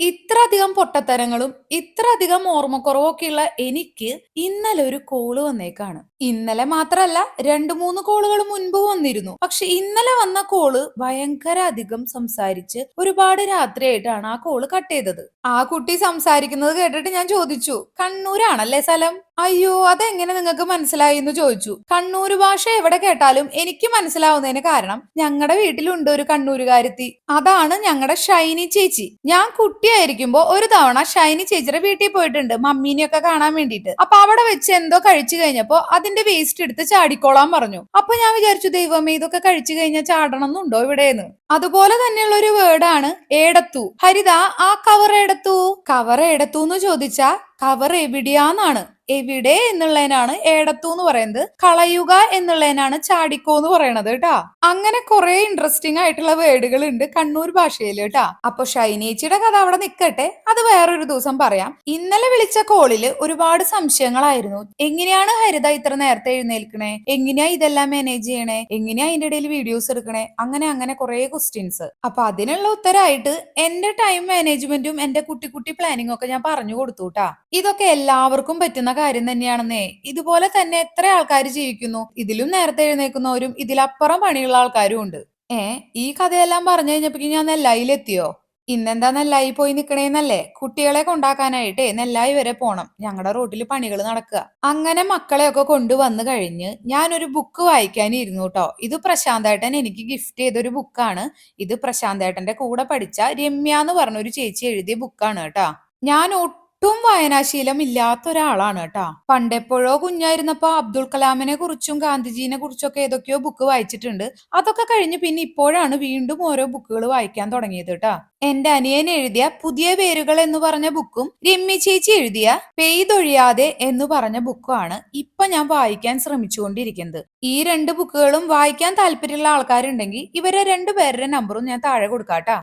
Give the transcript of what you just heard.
ഇത്ര അധികം പൊട്ടത്തരങ്ങളും ഇത്ര അധികം ഓർമ്മക്കുറവും ഒക്കെയുള്ള എനിക്ക് ഇന്നലെ ഒരു കോൾ വന്നേക്കാണ്. ഇന്നലെ മാത്രമല്ല രണ്ടു മൂന്ന് കോളുകൾ മുൻപ് വന്നിരുന്നു. പക്ഷെ ഇന്നലെ വന്ന കോൾ ഭയങ്കര അധികം സംസാരിച്ച് ഒരുപാട് രാത്രിയായിട്ടാണ് ആ കോൾ കട്ട് ചെയ്തത്. ആ കുട്ടി സംസാരിക്കുന്നത് കേട്ടിട്ട് ഞാൻ ചോദിച്ചു കണ്ണൂരാണല്ലേ സ്ഥലം? അയ്യോ അതെങ്ങനെ നിങ്ങൾക്ക് മനസ്സിലായി? എന്ന് ചോദിച്ചു. കണ്ണൂർ ഭാഷ എവിടെ കേട്ടാലും എനിക്ക് മനസ്സിലാവുന്നതിന് കാരണം ഞങ്ങളുടെ വീട്ടിലുണ്ട് ഒരു കണ്ണൂരുകാരത്തി. അതാണ് ഞങ്ങളുടെ ഷൈനി ചേച്ചി. ഞാൻ കുട്ടിയായിരിക്കുമ്പോ ഒരു തവണ ഷൈനി ചേച്ചിയുടെ വീട്ടിൽ പോയിട്ടുണ്ട് മമ്മീനെയൊക്കെ കാണാൻ വേണ്ടിയിട്ട്. അപ്പൊ അവിടെ വെച്ച് എന്തോ കഴിച്ചു കഴിഞ്ഞപ്പോ അതിന്റെ വേസ്റ്റ് എടുത്ത് ചാടിക്കോളാൻ പറഞ്ഞു. അപ്പൊ ഞാൻ വിചാരിച്ചു ദൈവമേ ഇതൊക്കെ കഴിച്ചു കഴിഞ്ഞാൽ ചാടണം എന്നുണ്ടോ ഇവിടെയെന്ന്? അതുപോലെ തന്നെയുള്ള ഒരു വേർഡാണ് ഏടത്തു. ഹരിത ആ കവർ എടുത്തു കവർ എടുത്തു എന്ന് ചോദിച്ചാ കവർ എവിടെയാന്നാണ്. എവിടെ എന്നുള്ളതിനാണ് ഏടത്തു എന്ന് പറയുന്നത്. കളയുക എന്നുള്ളതിനാണ് ചാടിക്കോ എന്ന് പറയണത് കേട്ടാ. അങ്ങനെ കുറെ ഇൻട്രസ്റ്റിംഗ് ആയിട്ടുള്ള വേർഡുകൾ ഉണ്ട് കണ്ണൂർ ഭാഷയിൽ കേട്ടാ. അപ്പൊ ഷൈനേച്ചിയുടെ കഥ അവിടെ നിൽക്കട്ടെ അത് വേറൊരു ദിവസം പറയാം. ഇന്നലെ വിളിച്ച കോളിൽ ഒരുപാട് സംശയങ്ങളായിരുന്നു. എങ്ങനെയാണ് ഹരിത ഇത്ര നേരത്തെ എഴുന്നേൽക്കണേ? എങ്ങനെയാ ഇതെല്ലാം മാനേജ് ചെയ്യണേ? എങ്ങനെയാ അതിന്റെ ഇടയിൽ വീഡിയോസ് എടുക്കണേ? അങ്ങനെ അങ്ങനെ കുറെ ക്വസ്റ്റ്യൻസ് അപ്പൊ അതിനുള്ള ഉത്തരമായിട്ട് എന്റെ ടൈം മാനേജ്മെന്റും എന്റെ കുട്ടി കുട്ടി പ്ലാനിങ്ങും ഒക്കെ ഞാൻ പറഞ്ഞു കൊടുത്തു കേട്ടാ. ഇതൊക്കെ എല്ലാവർക്കും പറ്റുന്ന കാര്യം തന്നെയാണെന്നേ. ഇതുപോലെ തന്നെ എത്ര ആൾക്കാർ ജീവിക്കുന്നു? ഇതിലും നേരത്തെ എഴുന്നേൽക്കുന്നവരും ഇതിലപ്പുറം പണിയുള്ള ആൾക്കാരും ഉണ്ട്. ഏ ഈ കഥയെല്ലാം പറഞ്ഞു കഴിഞ്ഞപ്പോ ഞാൻ നെല്ലായിലെത്തിയോ? ഇന്നെന്താ നെല്ലായി പോയി നിക്കണേന്നല്ലേ? കുട്ടികളെ കൊണ്ടാക്കാനായിട്ടേ നെല്ലായി വരെ പോണം. ഞങ്ങളുടെ റോട്ടിൽ പണികൾ നടക്കുക അങ്ങനെ മക്കളെയൊക്കെ കൊണ്ടുവന്നു കഴിഞ്ഞ് ഞാനൊരു ബുക്ക് വായിക്കാനിരുന്നു കേട്ടോ ഇത് പ്രശാന്തേട്ടൻ എനിക്ക് ഗിഫ്റ്റ് ചെയ്തൊരു ബുക്കാണ്. ഇത് പ്രശാന്തേട്ടന്റെ കൂടെ പഠിച്ച രമ്യ എന്ന് പറഞ്ഞൊരു ചേച്ചി എഴുതിയ ബുക്കാണ് കേട്ടോ. ഞാൻ ഒട്ടും വായനാശീലം ഇല്ലാത്ത ഒരാളാണ് കേട്ടാ. പണ്ടെപ്പോഴോ കുഞ്ഞായിരുന്നപ്പോ അബ്ദുൾ കലാമിനെ കുറിച്ചും ഗാന്ധിജീനെ കുറിച്ചൊക്കെ ഏതൊക്കെയോ ബുക്ക് വായിച്ചിട്ടുണ്ട്. അതൊക്കെ കഴിഞ്ഞ് പിന്നെ ഇപ്പോഴാണ് വീണ്ടും ഓരോ ബുക്കുകൾ വായിക്കാൻ തുടങ്ങിയത് കേട്ടാ. എന്റെ അനിയൻ എഴുതിയ പുതിയ പേരുകൾ എന്ന് പറഞ്ഞ ബുക്കും രമ്യ ചേച്ചി എഴുതിയ പെയ്തൊഴിയാതെ എന്ന് പറഞ്ഞ ബുക്കുമാണ് ഇപ്പൊ ഞാൻ വായിക്കാൻ ശ്രമിച്ചുകൊണ്ടിരിക്കുന്നത്. ഈ രണ്ട് ബുക്കുകളും വായിക്കാൻ താല്പര്യമുള്ള ആൾക്കാരുണ്ടെങ്കിൽ ഇവരെ രണ്ടുപേരുടെ നമ്പറും ഞാൻ താഴെ കൊടുക്കാട്ടാ